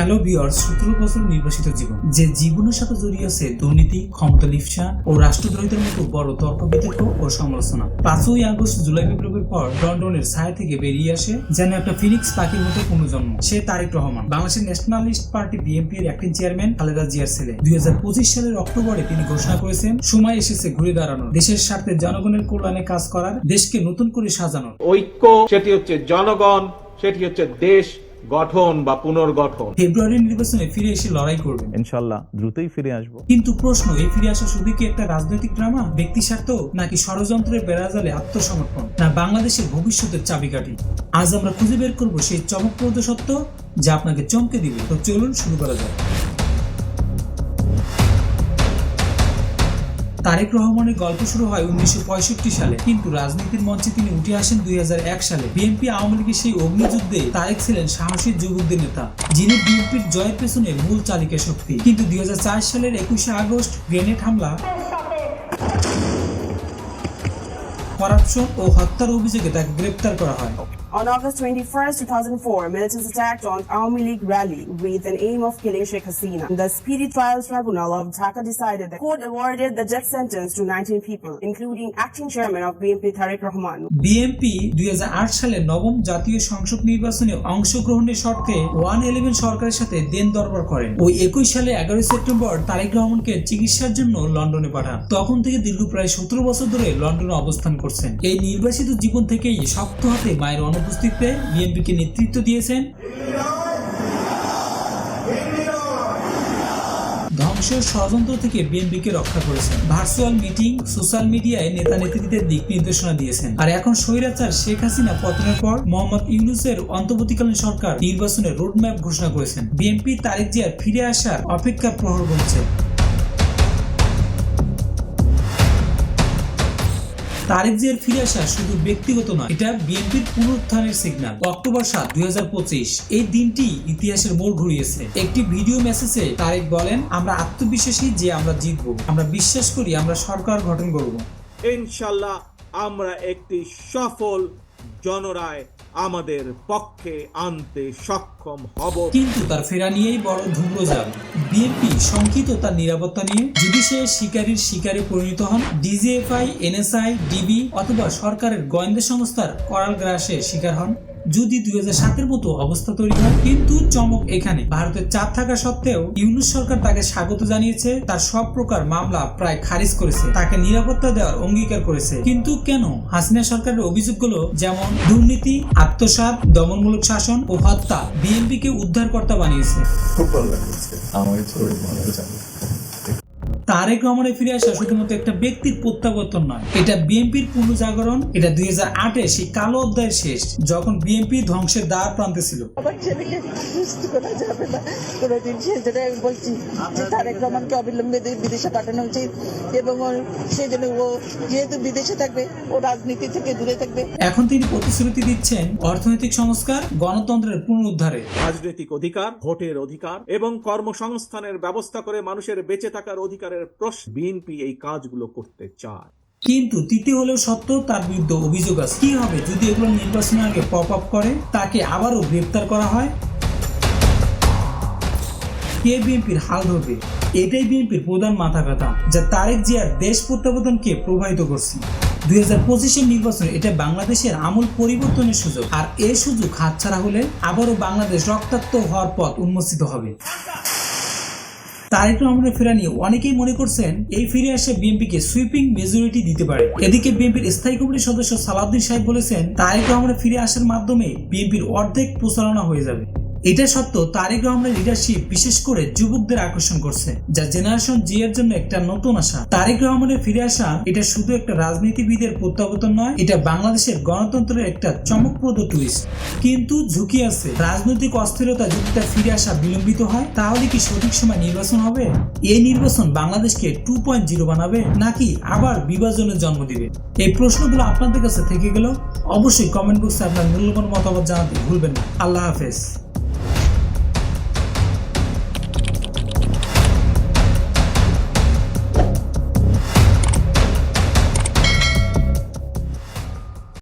Hello বিয়ার সতেরো বছর নির্বাসিত জীবন। যে জীবনের সাথে জড়িয়ে আছে দুর্নীতি, ক্ষমতা লিপসা ও রাষ্ট্রদ্রোহিতার মতো বড় তর্ক বিতর্ক ও সমালোচনা। পাঁচই আগস্ট, জুলাই বিপ্লবের পর লন্ডনের ছায়া থেকে বেরিয়ে আসে যেন একটা ফিনিক্স পাখির মতো পুনর্জন্ম সে তারেক রহমান। বাংলাদেশের ন্যাশনালিস্ট পার্টি বিএনপি এর অ্যাক্টিং চেয়ারম্যান খালেদা জিয়ার ছেলে। দুই হাজার পঁচিশ সালের অক্টোবরে তিনি ঘোষণা করেছেন, সময় এসেছে ঘুরে দাঁড়ানোর। দেশের স্বার্থে জনগণের কল্যাণে কাজ করার, দেশকে নতুন করে সাজানোর। ঐক্য, সেটি হচ্ছে জনগণ, সেটি হচ্ছে দেশ। গঠন বা পুনর্গঠন। ফেব্রুয়ারি নির্বাচনে ফিরে এসে লড়াই করবেন। ইনশাল্লাহ দ্রুতই ফিরে আসব। কিন্তু প্রশ্ন এই ফিরে আসা শুধু কি একটা রাজনৈতিক ড্রামা ব্যক্তি স্বার্থ নাকি ষড়যন্ত্রের বেড়াজালে আত্মসমর্পণ না বাংলাদেশের ভবিষ্যতের চাবিকাঠি? আজ আমরা খুঁজে বের করব সেই চমকপ্রদ সত্য যা আপনাকে চমকে দিবে। তো চলুন শুরু করা যাক। তারেক রহমানের গল্প শুরু হয় উনিশশো পঁয়ষট্টি সালে। কিন্তু রাজনীতির মঞ্চে তিনি উঠে আসেন দুই হাজার এক সালে। বিএনপি আওয়ামী লীগের সেই অগ্নিযুদ্ধে তারেক ছিলেন সাহসী যুবকদের নেতা, যিনি বিএনপির জয়ের পেছনে মূল চালিকা শক্তি। কিন্তু দুই হাজার চার সালের একুশে আগস্ট গ্রেনেড হামলা, করাপশন ও হত্যার অভিযোগে তাকে গ্রেপ্তার করা হয়। On August 21st, 2004, militants attacked on Army League rally with an aim of killing Sheikh Hasina. The Speedy Trial Tribunal of Dhaka decided the court awarded the death sentence to 19 people, including acting chairman of BNP Tariq Rahman. BNP দুই সালে নবম জাতীয় সংসদ নির্বাচনে অংশগ্রহণের শর্তে one eleven সরকারের সাথে দেন দরবার করেন ওই একই সালে এগারোই সেপ্টেম্বর তারেক রহমানকে চিকিৎসার জন্য লন্ডনে পাঠান তখন থেকে দীর্ঘ প্রায় সতেরো বছর ধরে লন্ডনে অবস্থান করছেন এই নির্বাসিত জীবন থেকেই শক্ত হাতে মায়ের অনুপস্থিতিতে বিএনপিকে নেতৃত্ব দিয়েছেন। ধ্বংস ষড়যন্ত্র থেকে বিএনপিকে রক্ষা করেছেন। ভার্চুয়াল মিটিং, সোশ্যাল মিডিয়ায় নেতা নেত্রীদের দিক নির্দেশনা দিয়েছেন। আর এখন স্বৈরাচার শেখ হাসিনা পতনের পর মোহাম্মদ ইউনুসের অন্তর্বর্তীকালীন সরকার নির্বাচনের রোডম্যাপ ঘোষণা করেছেন। বিএনপি তারিখ জিয়ার ফিরে আসার অপেক্ষা প্রহর গুনছে তারেক জিয়ার ফিরে আসা শুধু ব্যক্তিগত নয়, এটা বিএনপির পুনরুত্থানের সিগন্যাল অক্টোবর সাত, দুই এই দিনটি ইতিহাসের মোড় ঘুরিয়েছে। একটি ভিডিও মেসেজে তারেক বলেন, আমরা আত্মবিশ্বাসী যে আমরা জিতব। আমরা বিশ্বাস করি আমরা সরকার গঠন করব। ইনশাল্লাহ আমরা একটি সফল জনরায় আমাদের পক্ষে আনতে সক্ষম হব। কিন্তু তার ফেরা নিয়েই বড় ধূম্রজাল। বিএনপি শঙ্কিত তার নিরাপত্তা নিয়ে যদি সে শিকারীর শিকারে পরিণত হন, ডিজিএফআই, এনএসআই, ডিবি অথবা সরকারের গোয়েন্দা সংস্থার করাল গ্রাসে শিকার হন। যদি দুই সাতের মতো অবস্থা তৈরি হয়, কিন্তু চমক এখানে। ভারতের চাপ থাকা সত্ত্বেও ইউনুস সরকার তাকে স্বাগত জানিয়েছে, তার সব প্রকার মামলা প্রায় খারিজ করেছে, তাকে নিরাপত্তা দেওয়ার অঙ্গীকার করেছে। কিন্তু কেন? হাসিনা সরকারের অভিযোগগুলো যেমন দুর্নীতি, আত্মসাৎ, দমনমূলক শাসন ও হত্যা, বিএনপিকে উদ্ধারকর্তা বানিয়েছে। খুব ভালো লাগছে তারেক রহমানের ফিরে আসা শুধুমাত্র একটা ব্যক্তির প্রত্যাবর্তন নয়। এটা বিএনপির পুনর্জাগরণ এটা দুই হাজার আটে সেই কালো অধ্যায়ের শেষ যখন বিএনপি ধ্বংসের দ্বার প্রান্তে ছিল। আমার ছেলেকে সুস্থ করা যাবে না। কোনোদিন সে যেটা আমি বলছি যে তারেক রহমানকে অবিলম্বে বিদেশে পাঠানো উচিত এবং ওর- সেই জন্য ও যেহেতু বিদেশে থাকবে ও রাজনীতি থেকে দূরে থাকবে। এখন তিনি প্রতিশ্রুতি দিচ্ছেন অর্থনৈতিক সংস্কার গণতন্ত্রের পুনরুদ্ধারে। রাজনৈতিক অধিকার ভোটের অধিকার এবং কর্মসংস্থানের ব্যবস্থা করে মানুষের বেঁচে থাকার অধিকারের প্রশ্ন, বিএনপি এই কাজগুলো করতে চায়। কিন্তু তৃতীয় হলেও সত্য, তার বিরুদ্ধে অভিযোগ আছে। কি হবে? যদি এগুলো নির্বাচনের আগে পপ আপ করে, তাকে আবারও গ্রেপ্তার করা হয়? কে বিএনপির হাল ধরবে? এটাই বিএনপির প্রধান মাথা যা তারেক জিয়ার দেশ প্রত্যাবর্তনকে প্রভাবিত করছে। দুই হাজার পঁচিশের নির্বাচনে এটা বাংলাদেশের আমূল পরিবর্তনের সুযোগ। আর সুযোগ হাতছাড়া হলে আবারও বাংলাদেশ রক্তাক্ত হওয়ার পথ উন্মোচিত হবে। তারেক রহমানের ফেরা নিয়ে অনেকেই মনে করছেন এই ফিরে আসে বিএনপি কে সুইপিং মেজরিটি দিতে পারে। এদিকে বিএনপির স্থায়ী কমিটির সদস্য সালাউদ্দিন সাহেব বলেছেন, তারেক রহমানের ফিরে আসার মাধ্যমে বিএনপির অর্ধেক প্রচারণা হয়ে যাবে। এটা সত্ত্বেও তারেক রহমানের লিডারশিপ বিশেষ করে যুবকদের আকর্ষণ করছে, যা জেনারেশন জি এর জন্য একটা নতুন আশা। তারেক রহমানের ফিরে আসা, এটা শুধু একটা রাজনীতিবিদের প্রত্যাবর্তন নয়, এটা বাংলাদেশের গণতন্ত্রের একটা চমকপ্রদ টুইস্ট কিন্তু ঝুঁকি আছে। রাজনৈতিক অস্থিরতা যদি তার ফিরে আসা বিলম্বিত হয়, তাহলে কি সঠিক সময় নির্বাচন হবে? এই নির্বাচন বাংলাদেশকে টু পয়েন্ট জিরো বানাবে, নাকি আবার বিভাজনের জন্ম দিবে? এই প্রশ্নগুলো আপনাদের কাছে থেকে গেল। অবশ্যই কমেন্ট বক্সে আপনার মূল্যবান মতামত জানাতে ভুলবেন না। আল্লাহ হাফেজ।